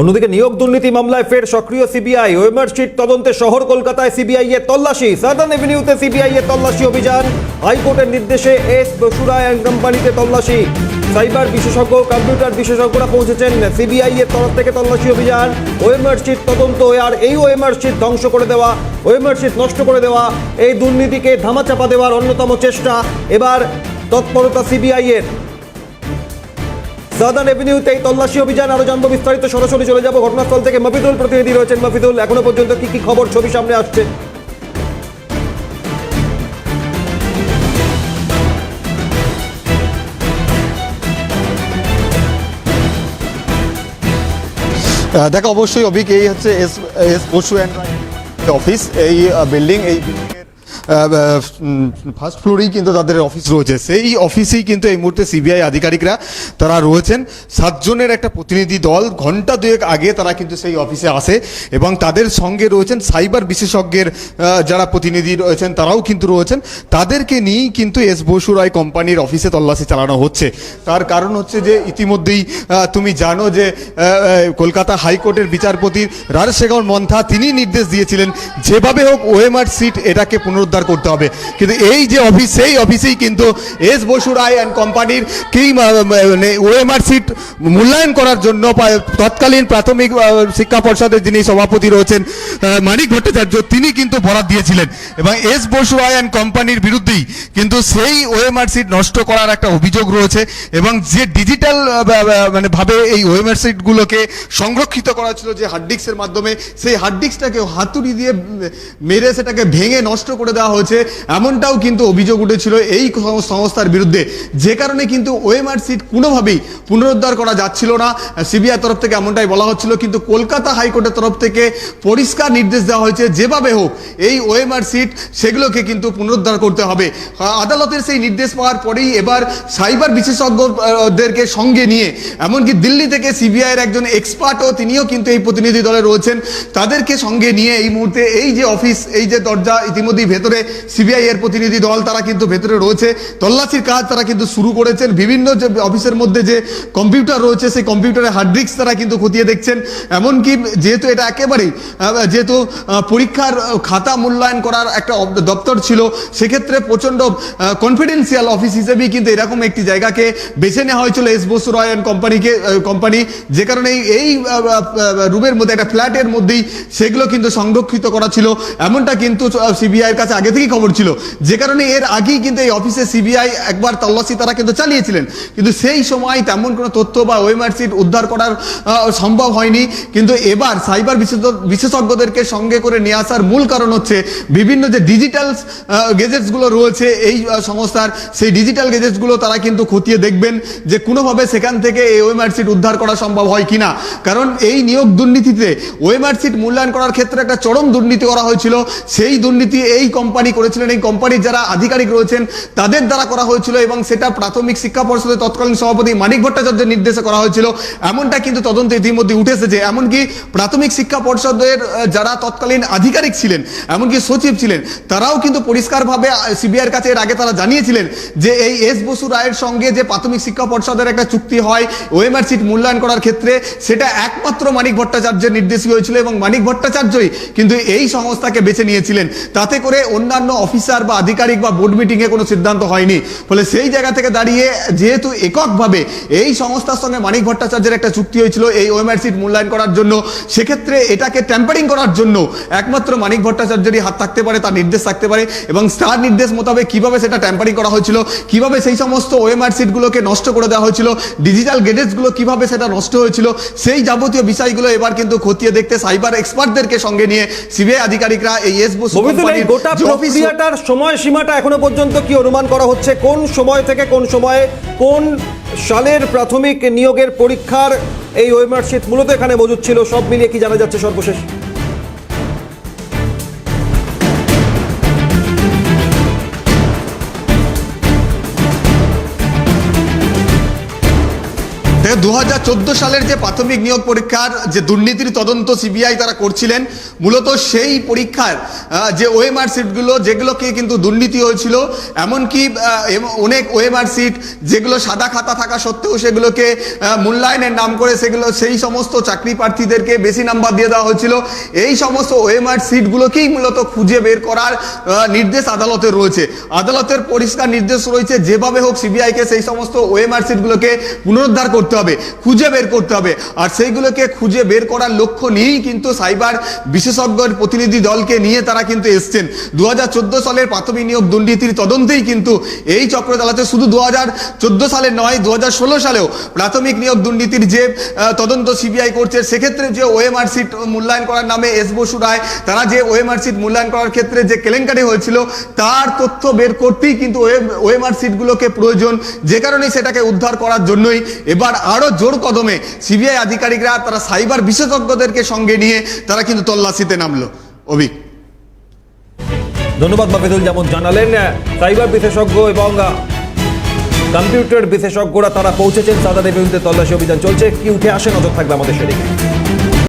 অন্যদিকে নিয়োগ দুর্নীতি মামলায় ফের সক্রিয় সিবিআই। ওয়েমার শিট তদন্তে শহর কলকাতায় সিবিআই এর তল্লাশি। সাদার্ন এভিনিউতে সিবিআই এর তল্লাশি অভিযান। হাইকোর্টের নির্দেশে এস বসুরায় অ্যান্ড কোম্পানিতে তল্লাশি। সাইবার বিশেষজ্ঞ কম্পিউটার বিশেষজ্ঞরা পৌঁছেছেন সিবিআই এর তরফ থেকে তল্লাশি অভিযান। ওয়েমার শিট তদন্ত আর এই ওয়েমার শিট ধ্বংস করে দেওয়া ওয়েমার শিট নষ্ট করে দেওয়া, এই দুর্নীতিকে ধামাচাপা দেওয়ার অন্যতম চেষ্টা। এবার তৎপরতা সিবিআই এর। সাদার্ন এভিনিউতে তল্লাশি অভিযান, আরও জানব বিস্তারিত। সরাসরি চলে যাব। ঘটনাস্থল থেকে মফিদুল প্রতিনিধি রয়েছেন মফিদুল। এখনও পর্যন্ত কি কি খবর ছবি সামনে আসছে? দেখো, অবশ্যই অভিক, এই হচ্ছে S S Basu and office এই বিল্ডিং এই ফার্স্ট ফ্লোরেই কিন্তু তাদের অফিস রয়েছে। সেই অফিসেই কিন্তু এই মুহূর্তে সিবিআই আধিকারিকরা তারা রয়েছেন। সাতজনের একটা প্রতিনিধি দল ঘণ্টা দুয়েক আগে তারা কিন্তু সেই অফিসে আসে এবং তাদের সঙ্গে রয়েছেন সাইবার বিশেষজ্ঞের যারা প্রতিনিধি রয়েছেন, তারাও কিন্তু রয়েছেন। তাদেরকে নিয়েই কিন্তু এস বসু রায় কোম্পানির অফিসে তল্লাশি চালানো হচ্ছে। তার কারণ হচ্ছে যে ইতিমধ্যেই তুমি জানো যে কলকাতা হাইকোর্টের বিচারপতি রাজশেখর মন্থা, তিনি নির্দেশ দিয়েছিলেন, যেভাবে হোক ওএমআর সিট এটাকে পুনরুদ্ধার করতে হবে। কিন্তু এই যে অফিস, সেই অফিসেই কিন্তু এস বসু রায় অ্যান্ড কোম্পানির কি ওএমআর সিট মূল্যায়ন করার জন্য তৎকালীন প্রাথমিক শিক্ষা পর্ষদের যিনি সভাপতি রয়েছেন মানিক ভট্টাচার্য, তিনি কিন্তু বরাদ দিয়েছিলেন। এবং এস বসু রায় অ্যান্ড কোম্পানির বিরুদ্ধেই কিন্তু সেই ওএমআর সিট নষ্ট করার একটা অভিযোগ রয়েছে। এবং যে ডিজিটাল মানে ভাবে এই ওএমআর সিটগুলোকে সংরক্ষিত করা ছিল যে হার্ড ডিস্কের মাধ্যমে, সেই হার্ড ডিস্কটাকে হাতুড়ি দিয়ে মেরে সেটাকে ভেঙে নষ্ট করে দেওয়া হয়েছে, এমনটাও কিন্তু অভিযোগ উঠেছিল এই সংস্থার বিরুদ্ধে। যে কারণে কিন্তু ওএমআর সিট কোনোভাবেই পুনরুদ্ধার করা যাচ্ছিল না। সিবিআই তরফ থেকে এমনটাই বলা হচ্ছিল, কিন্তু কলকাতা হাইকোর্টের তরফ থেকে পরিষ্কার নির্দেশ দেওয়া হয়েছে, যেভাবে হোক এই ওএমআর সিট সেগুলোকে কিন্তু পুনরুদ্ধার করতে হবে। আদালতের সেই নির্দেশ পাওয়ার পরেই এবার সাইবার বিশেষজ্ঞদেরকে সঙ্গে নিয়ে, এমনকি দিল্লি থেকে সিবিআইয়ের একজন এক্সপার্টও তিনিও কিন্তু এই প্রতিনিধি দলে রয়েছেন, তাদেরকে সঙ্গে নিয়ে এই মুহূর্তে এই যে অফিস, এই যে দরজা, ইতিমধ্যেই ভেতরে সিবিআই এর প্রতিনিধি দল তারা কিন্তু ভেতরে রয়েছে, তল্লাশির কাজ তারা কিন্তু শুরু করেছেন, বিভিন্ন যে অফিসের মধ্যে যে কম্পিউটার রয়েছে সেই কম্পিউটারের হার্ড ডিস্ক তারা কিন্তু খতিয়ে দেখছেন। এমনকি যেহেতু এটা একেবারেই যেহেতু পরীক্ষার খাতা মূল্যায়ন করার একটা দপ্তর ছিল, সেক্ষেত্রে প্রচণ্ড কনফিডেন্সিয়াল অফিস হিসেবেই কিন্তু এরকম একটি জায়গাকে বেছে নেওয়া হয়েছিল এস বসু রয় অ্যান্ড কোম্পানিকে কোম্পানি যে কারণে এই- এই রুমের মধ্যে, একটা ফ্ল্যাটের মধ্যেই সেগুলো কিন্তু সংরক্ষিত করা ছিল। এমনটা কিন্তু সিবিআইয়ের কাছে আগে থেকেই খবর ছিল। যে কারণে এর আগেই কিন্তু এই অফিসে সিবিআই একবার তল্লাশি তারা কিন্তু চালিয়েছিলেন। কিন্তু সেই সময় তেমন কোনো তথ্য বা ওয়েমার সিট উদ্ধার করার সম্ভব হয়নি। কিন্তু এবার সাইবার বিশেষজ্ঞদেরকে সঙ্গে করে নিয়ে আসার মূল কারণ হচ্ছে বিভিন্ন যে ডিজিটাল গেজেটসগুলো রয়েছে এই সংস্থার, সেই ডিজিটাল গেজেটসগুলো তারা কিন্তু খতিয়ে দেখবেন যে কোনোভাবে সেখান থেকে এই ওয়েমার সিট উদ্ধার করা সম্ভব হয় কিনা। কারণ এই নিয়োগ দুর্নীতিতে ওয়েমার সিট মূল্যায়ন করার ক্ষেত্রে একটা চরম দুর্নীতি করা হয়েছিল। সেই দুর্নীতি এই কোম্পানি করেছিলেন, এই কোম্পানির যারা আধিকারিক রয়েছেন, তাদের দ্বারা করা হয়েছিল এবং সেটা প্রাথমিক শিক্ষা পর্ষদের তৎকালীন সভাপতি মানিক ভট্টাচার্যের নির্দেশে করা হয়েছিল। এমনটা কিন্তু তদন্তে ইতিমধ্যে উঠে এসেছে। এমনকি প্রাথমিক শিক্ষা পর্ষদের যারা তৎকালীন আধিকারিক ছিলেন, এমনকি সচিব ছিলেন, তারাও কিন্তু পরিষ্কারভাবে সিবিআইয়ের কাছে এর আগে তারা জানিয়েছিলেন যে এই এস বসু রায়ের সঙ্গে যে প্রাথমিক শিক্ষা পর্ষদের একটা চুক্তি হয়, ওএমআর সিট মূল্যায়ন করার ক্ষেত্রে, সেটা একমাত্র মানিক ভট্টাচার্যের নির্দেশই হয়েছিল এবং মানিক ভট্টাচার্যই কিন্তু এই সংস্থাকে বেছে নিয়েছিলেন। তাতে করে অন্যান্য অফিসার বা আধিকারিক বা বোর্ড মিটিংয়ে কোনো সিদ্ধান্ত হয়নি। ফলে সেই জায়গা থেকে দাঁড়িয়ে যেহেতু এককভাবে এই সংস্থার সঙ্গে মানিক ভট্টাচার্যের একটা চুক্তি হয়েছিল এই ওএমআর সিট মূল্যায়ন করার জন্য সেক্ষেত্রে এটাকে ট্যাম্পারিং করার জন্য একমাত্র মানিক ভট্টাচার্যেরই হাত থাকতে পারে তার নির্দেশ থাকতে পারে এবং তার নির্দেশ মোতাবেক কীভাবে সেটা ট্যাম্পারিং করা হয়েছিল কীভাবে সেই সমস্ত ওএমআর সিটগুলোকে নষ্ট করে দেওয়া হয়েছিল ডিজিটাল গেজেটসগুলো কীভাবে সেটা নষ্ট হয়েছিল সেই যাবতীয় বিষয়গুলো এবার কিন্তু খতিয়ে দেখতে সাইবার এক্সপার্টদেরকে সঙ্গে নিয়ে সিবিআই আধিকারিকরা এই এস বসু গোটা প্রক্রিয়াটার সময়সীমাটা এখনও পর্যন্ত কি অনুমান করা হচ্ছে? কোন সময় থেকে কোন সময়ে কোন সালের প্রাথমিক নিয়োগের পরীক্ষার এই ওয়েমার মূলত এখানে মজুদ ছিল? সব মিলিয়ে কি জানা যাচ্ছে সর্বশেষ? দু দু সালের যে প্রাথমিক নিয়োগ পরীক্ষার যে দুর্নীতির তদন্ত সিবিআই তারা করছিলেন, মূলত সেই পরীক্ষার যে ওএমআর সিটগুলো, যেগুলোকে কিন্তু দুর্নীতি হয়েছিল, এমনকি অনেক ওএমআর সিট যেগুলো সাদা খাতা থাকা সত্ত্বেও সেগুলোকে মূল্যায়নের নাম করে সেগুলো, সেই সমস্ত চাকরি প্রার্থীদেরকে বেশি নাম্বার দিয়ে দেওয়া হয়েছিল। এই সমস্ত ওএমআর সিটগুলোকেই মূলত খুঁজে বের করার নির্দেশ আদালতের রয়েছে। আদালতের পরিষ্কার নির্দেশ রয়েছে, যেভাবে হোক সিবিআইকে সেই সমস্ত ওএমআর সিটগুলোকে পুনরুদ্ধার করতে হবে। খুঁজে বের করতে হবে। আর সেইগুলোকে খুঁজে বের করার লক্ষ্য নিয়েই কিন্তু সাইবার বিশেষজ্ঞের প্রতিনিধি দলকে নিয়ে তারা কিন্তু এসছেন। দুহাজার চোদ্দ সালের প্রাথমিক নিয়োগ দুর্নীতির তদন্তেই কিন্তু এই চক্র চালাচ্ছে। শুধু দুহাজার চোদ্দ সালে নয় দু সালেও প্রাথমিক নিয়োগ দুর্নীতির যে তদন্ত সিবিআই করছে, সেক্ষেত্রে যে ওএমআর সিট মূল্যায়ন করার নামে এস বসু রায়, তারা যে ওএমআর সিট মূল্যায়ন করার ক্ষেত্রে যে কেলেঙ্কারি হয়েছিল, তার তথ্য বের করতেই কিন্তু ওএমআর সিটগুলোকে প্রয়োজন। যে কারণে সেটাকে উদ্ধার করার জন্যই এবার আরও জোর কদমে সিবিআই আধিকারিকরা তারা সাইবার বিশেষজ্ঞদেরকে সঙ্গে নিয়ে তারা কিন্তু তল্লাশিতে নামলো। অভিক ধন্যবাদ বাপিদুল যেমন জানালেন সাইবার বিশেষজ্ঞ এবং কম্পিউটার বিশেষজ্ঞরা তারা পৌঁছেছেন। সাদা বিরুদ্ধে তল্লাশি অভিযান চলছে। কি উঠে আসে নজর থাকবে আমাদের সেদিকে।